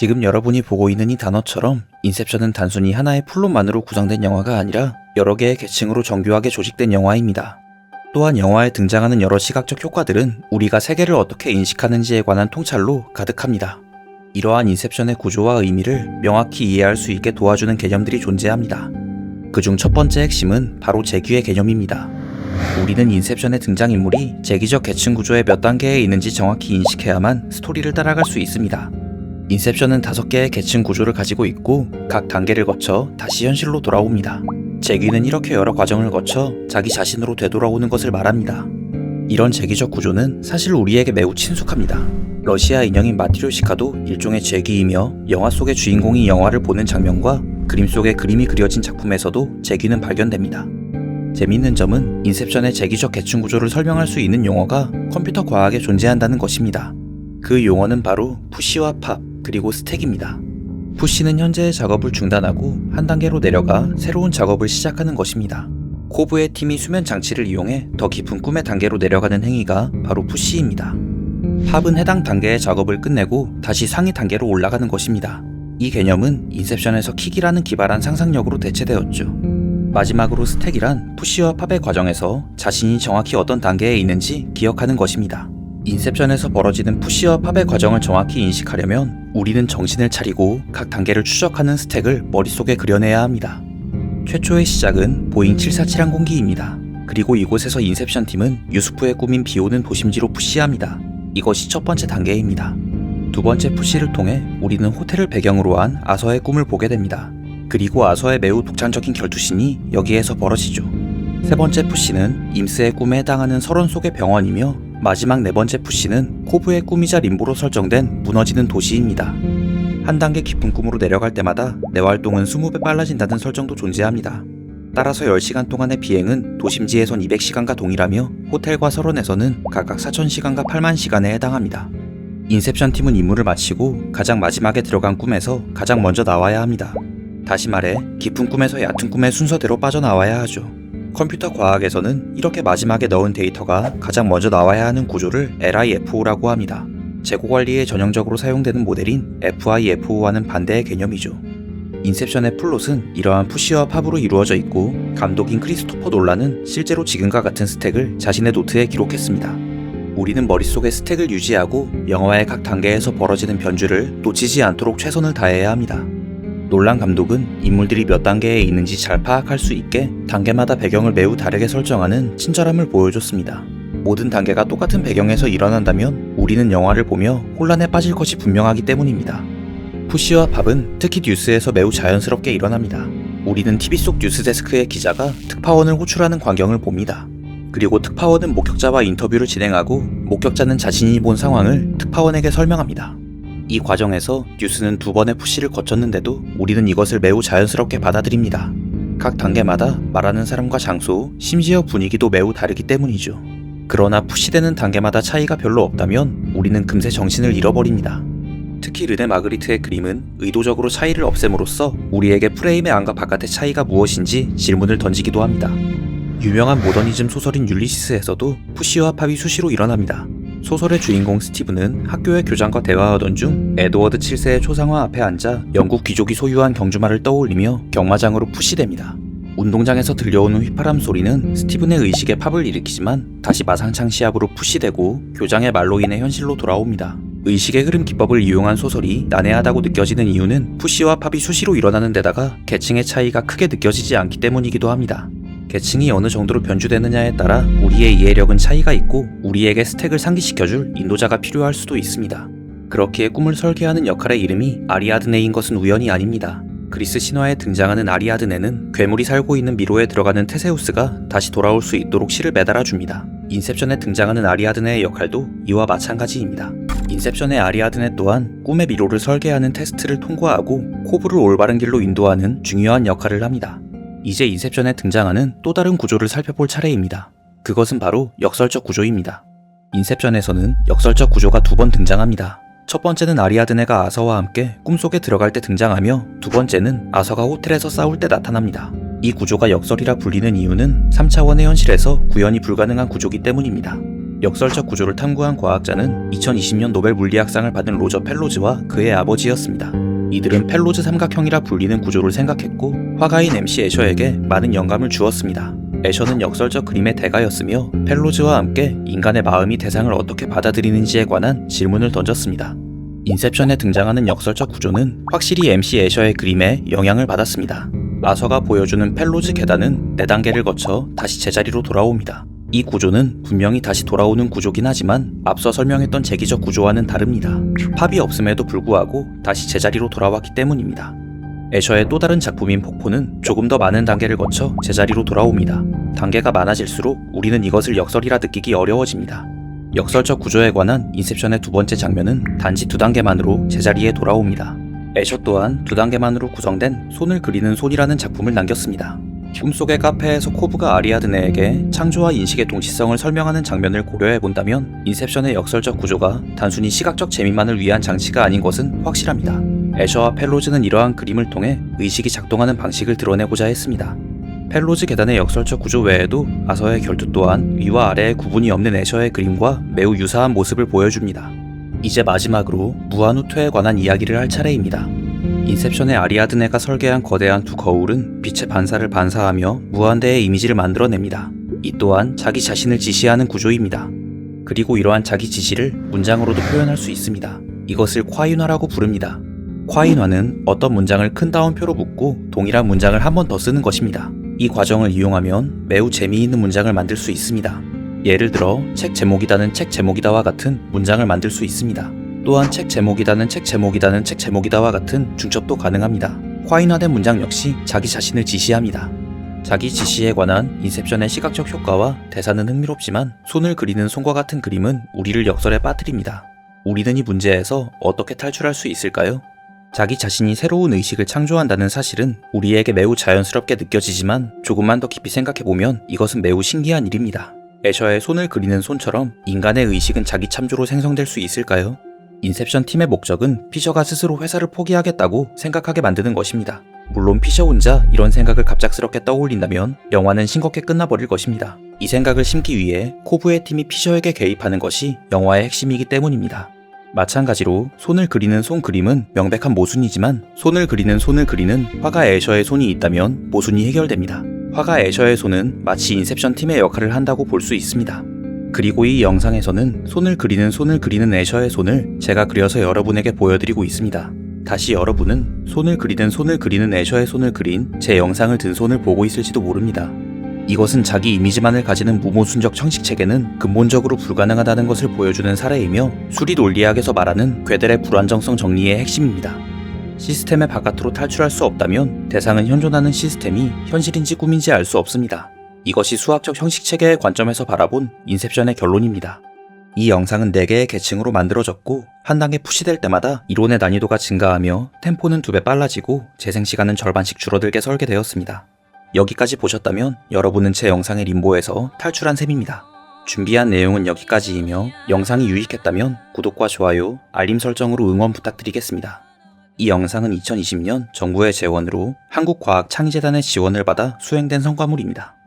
지금 여러분이 보고 있는 이 단어처럼 인셉션은 단순히 하나의 플롯만으로 구성된 영화가 아니라 여러 개의 계층으로 정교하게 조직된 영화입니다. 또한 영화에 등장하는 여러 시각적 효과들은 우리가 세계를 어떻게 인식하는지에 관한 통찰로 가득합니다. 이러한 인셉션의 구조와 의미를 명확히 이해할 수 있게 도와주는 개념들이 존재합니다. 그중 첫 번째 핵심은 바로 재귀의 개념입니다. 우리는 인셉션의 등장인물이 재기적 계층 구조의 몇 단계에 있는지 정확히 인식해야만 스토리를 따라갈 수 있습니다. 인셉션은 다섯 개의 계층 구조를 가지고 있고 각 단계를 거쳐 다시 현실로 돌아옵니다. 재귀는 이렇게 여러 과정을 거쳐 자기 자신으로 되돌아오는 것을 말합니다. 이런 재기적 구조는 사실 우리에게 매우 친숙합니다. 러시아 인형인 마티료시카도 일종의 재귀이며 영화 속의 주인공이 영화를 보는 장면과 그림 속의 그림이 그려진 작품에서도 재귀는 발견됩니다. 재미있는 점은 인셉션의 재기적 계층 구조를 설명할 수 있는 용어가 컴퓨터 과학에 존재한다는 것입니다. 그 용어는 바로 푸시와 팝 그리고 스택입니다. 푸시는 현재의 작업을 중단하고 한 단계로 내려가 새로운 작업을 시작하는 것입니다. 코브의 팀이 수면 장치를 이용해 더 깊은 꿈의 단계로 내려가는 행위가 바로 푸시입니다. 팝은 해당 단계의 작업을 끝내고 다시 상위 단계로 올라가는 것입니다. 이 개념은 인셉션에서 킥이라는 기발한 상상력으로 대체되었죠. 마지막으로 스택이란 푸시와 팝의 과정에서 자신이 정확히 어떤 단계에 있는지 기억하는 것입니다. 인셉션에서 벌어지는 푸시와 팝의 과정을 정확히 인식하려면 우리는 정신을 차리고 각 단계를 추적하는 스택을 머릿속에 그려내야 합니다. 최초의 시작은 보잉 747 항공기입니다. 그리고 이곳에서 인셉션 팀은 유스프의 꿈인 비오는 도심지로 푸시합니다. 이것이 첫 번째 단계입니다. 두 번째 푸시를 통해 우리는 호텔을 배경으로 한 아서의 꿈을 보게 됩니다. 그리고 아서의 매우 독창적인 결투신이 여기에서 벌어지죠. 세 번째 푸시는 임스의 꿈에 해당하는 설원 속의 병원이며 마지막 네 번째 푸시는 코브의 꿈이자 림보로 설정된 무너지는 도시입니다. 한 단계 깊은 꿈으로 내려갈 때마다 내 활동은 20배 빨라진다는 설정도 존재합니다. 따라서 10시간 동안의 비행은 도심지에선 200시간과 동일하며 호텔과 설원에서는 각각 4,000시간과 8만 시간에 해당합니다. 인셉션 팀은 임무를 마치고 가장 마지막에 들어간 꿈에서 가장 먼저 나와야 합니다. 다시 말해 깊은 꿈에서 얕은 꿈의 순서대로 빠져나와야 하죠. 컴퓨터 과학에서는 이렇게 마지막에 넣은 데이터가 가장 먼저 나와야 하는 구조를 LIFO라고 합니다. 재고 관리에 전형적으로 사용되는 모델인 FIFO와는 반대의 개념이죠. 인셉션의 플롯은 이러한 푸시와 팝으로 이루어져 있고 감독인 크리스토퍼 놀란은 실제로 지금과 같은 스택을 자신의 노트에 기록했습니다. 우리는 머릿속에 스택을 유지하고 영화의 각 단계에서 벌어지는 변주를 놓치지 않도록 최선을 다해야 합니다. 놀란 감독은 인물들이 몇 단계에 있는지 잘 파악할 수 있게 단계마다 배경을 매우 다르게 설정하는 친절함을 보여줬습니다. 모든 단계가 똑같은 배경에서 일어난다면 우리는 영화를 보며 혼란에 빠질 것이 분명하기 때문입니다. 푸시와 팝은 특히 뉴스에서 매우 자연스럽게 일어납니다. 우리는 TV 속 뉴스 데스크의 기자가 특파원을 호출하는 광경을 봅니다. 그리고 특파원은 목격자와 인터뷰를 진행하고 목격자는 자신이 본 상황을 특파원에게 설명합니다. 이 과정에서 뉴스는 두 번의 푸시를 거쳤는데도 우리는 이것을 매우 자연스럽게 받아들입니다. 각 단계마다 말하는 사람과 장소, 심지어 분위기도 매우 다르기 때문이죠. 그러나 푸시되는 단계마다 차이가 별로 없다면 우리는 금세 정신을 잃어버립니다. 특히 르네 마그리트의 그림은 의도적으로 차이를 없앰으로써 우리에게 프레임의 안과 바깥의 차이가 무엇인지 질문을 던지기도 합니다. 유명한 모더니즘 소설인 율리시스에서도 푸시와 팝이 수시로 일어납니다. 소설의 주인공 스티브는 학교의 교장과 대화하던 중 에드워드 7세의 초상화 앞에 앉아 영국 귀족이 소유한 경주마를 떠올리며 경마장으로 푸시됩니다. 운동장에서 들려오는 휘파람 소리는 스티븐의 의식에 팝을 일으키지만 다시 마상창 시합으로 푸시되고 교장의 말로 인해 현실로 돌아옵니다. 의식의 흐름 기법을 이용한 소설이 난해하다고 느껴지는 이유는 푸시와 팝이 수시로 일어나는 데다가 계층의 차이가 크게 느껴지지 않기 때문이기도 합니다. 계층이 어느 정도로 변주되느냐에 따라 우리의 이해력은 차이가 있고 우리에게 스택을 상기시켜줄 인도자가 필요할 수도 있습니다. 그렇기에 꿈을 설계하는 역할의 이름이 아리아드네인 것은 우연이 아닙니다. 그리스 신화에 등장하는 아리아드네는 괴물이 살고 있는 미로에 들어가는 테세우스가 다시 돌아올 수 있도록 실을 매달아 줍니다. 인셉션에 등장하는 아리아드네의 역할도 이와 마찬가지입니다. 인셉션의 아리아드네 또한 꿈의 미로를 설계하는 테스트를 통과하고 코브를 올바른 길로 인도하는 중요한 역할을 합니다. 이제 인셉션에 등장하는 또 다른 구조를 살펴볼 차례입니다. 그것은 바로 역설적 구조입니다. 인셉션에서는 역설적 구조가 두 번 등장합니다. 첫 번째는 아리아드네가 아서와 함께 꿈속에 들어갈 때 등장하며 두 번째는 아서가 호텔에서 싸울 때 나타납니다. 이 구조가 역설이라 불리는 이유는 3차원의 현실에서 구현이 불가능한 구조기 때문입니다. 역설적 구조를 탐구한 과학자는 2020년 노벨 물리학상을 받은 로저 펠로즈와 그의 아버지였습니다. 이들은 펠로즈 삼각형이라 불리는 구조를 생각했고 화가인 MC 애셔에게 많은 영감을 주었습니다. 애셔는 역설적 그림의 대가였으며 펠로즈와 함께 인간의 마음이 대상을 어떻게 받아들이는지에 관한 질문을 던졌습니다. 인셉션에 등장하는 역설적 구조는 확실히 MC 애셔의 그림에 영향을 받았습니다. 아서가 보여주는 펠로즈 계단은 4단계를 거쳐 다시 제자리로 돌아옵니다. 이 구조는 분명히 다시 돌아오는 구조긴 하지만 앞서 설명했던 재기적 구조와는 다릅니다. 팝이 없음에도 불구하고 다시 제자리로 돌아왔기 때문입니다. 애셔의 또 다른 작품인 폭포는 조금 더 많은 단계를 거쳐 제자리로 돌아옵니다. 단계가 많아질수록 우리는 이것을 역설이라 느끼기 어려워집니다. 역설적 구조에 관한 인셉션의 두 번째 장면은 단지 두 단계만으로 제자리에 돌아옵니다. 애셔 또한 두 단계만으로 구성된 손을 그리는 손이라는 작품을 남겼습니다. 꿈속의 카페에서 코브가 아리아드네에게 창조와 인식의 동시성을 설명하는 장면을 고려해 본다면 인셉션의 역설적 구조가 단순히 시각적 재미만을 위한 장치가 아닌 것은 확실합니다. 애셔와 펠로즈는 이러한 그림을 통해 의식이 작동하는 방식을 드러내고자 했습니다. 펠로즈 계단의 역설적 구조 외에도 아서의 결투 또한 위와 아래의 구분이 없는 애셔의 그림과 매우 유사한 모습을 보여줍니다. 이제 마지막으로 무한우토에 관한 이야기를 할 차례입니다. 인셉션의 아리아드네가 설계한 거대한 두 거울은 빛의 반사를 반사하며 무한대의 이미지를 만들어냅니다. 이 또한 자기 자신을 지시하는 구조입니다. 그리고 이러한 자기 지시를 문장으로도 표현할 수 있습니다. 이것을 콰인화라고 부릅니다. 콰인화는 어떤 문장을 큰 따옴표로 묶고 동일한 문장을 한 번 더 쓰는 것입니다. 이 과정을 이용하면 매우 재미있는 문장을 만들 수 있습니다. 예를 들어 책 제목이다는 책 제목이다와 같은 문장을 만들 수 있습니다. 또한 책 제목이다는 책 제목이다는 책 제목이다와 같은 중첩도 가능합니다. 콰인화된 문장 역시 자기 자신을 지시합니다. 자기 지시에 관한 인셉션의 시각적 효과와 대사는 흥미롭지만 손을 그리는 손과 같은 그림은 우리를 역설에 빠뜨립니다. 우리는 이 문제에서 어떻게 탈출할 수 있을까요? 자기 자신이 새로운 의식을 창조한다는 사실은 우리에게 매우 자연스럽게 느껴지지만 조금만 더 깊이 생각해보면 이것은 매우 신기한 일입니다. 애셔의 손을 그리는 손처럼 인간의 의식은 자기 참조로 생성될 수 있을까요? 인셉션 팀의 목적은 피셔가 스스로 회사를 포기하겠다고 생각하게 만드는 것입니다. 물론 피셔 혼자 이런 생각을 갑작스럽게 떠올린다면 영화는 싱겁게 끝나버릴 것입니다. 이 생각을 심기 위해 코브의 팀이 피셔에게 개입하는 것이 영화의 핵심이기 때문입니다. 마찬가지로 손을 그리는 손 그림은 명백한 모순이지만 손을 그리는 손을 그리는 화가 애셔의 손이 있다면 모순이 해결됩니다. 화가 애셔의 손은 마치 인셉션 팀의 역할을 한다고 볼 수 있습니다. 그리고 이 영상에서는 손을 그리는 손을 그리는 애셔의 손을 제가 그려서 여러분에게 보여드리고 있습니다. 다시 여러분은 손을 그리는 손을 그리는 애셔의 손을 그린 제 영상을 든 손을 보고 있을지도 모릅니다. 이것은 자기 이미지만을 가지는 무모순적 형식 체계는 근본적으로 불가능하다는 것을 보여주는 사례이며 수리 논리학에서 말하는 괴델의 불안정성 정리의 핵심입니다. 시스템의 바깥으로 탈출할 수 없다면 대상은 현존하는 시스템이 현실인지 꿈인지 알 수 없습니다. 이것이 수학적 형식 체계의 관점에서 바라본 인셉션의 결론입니다. 이 영상은 4개의 계층으로 만들어졌고 한 단계 푸시될 때마다 이론의 난이도가 증가하며 템포는 2배 빨라지고 재생 시간은 절반씩 줄어들게 설계되었습니다. 여기까지 보셨다면 여러분은 제 영상의 림보에서 탈출한 셈입니다. 준비한 내용은 여기까지이며 영상이 유익했다면 구독과 좋아요, 알림 설정으로 응원 부탁드리겠습니다. 이 영상은 2020년 정부의 재원으로 한국과학창의재단의 지원을 받아 수행된 성과물입니다.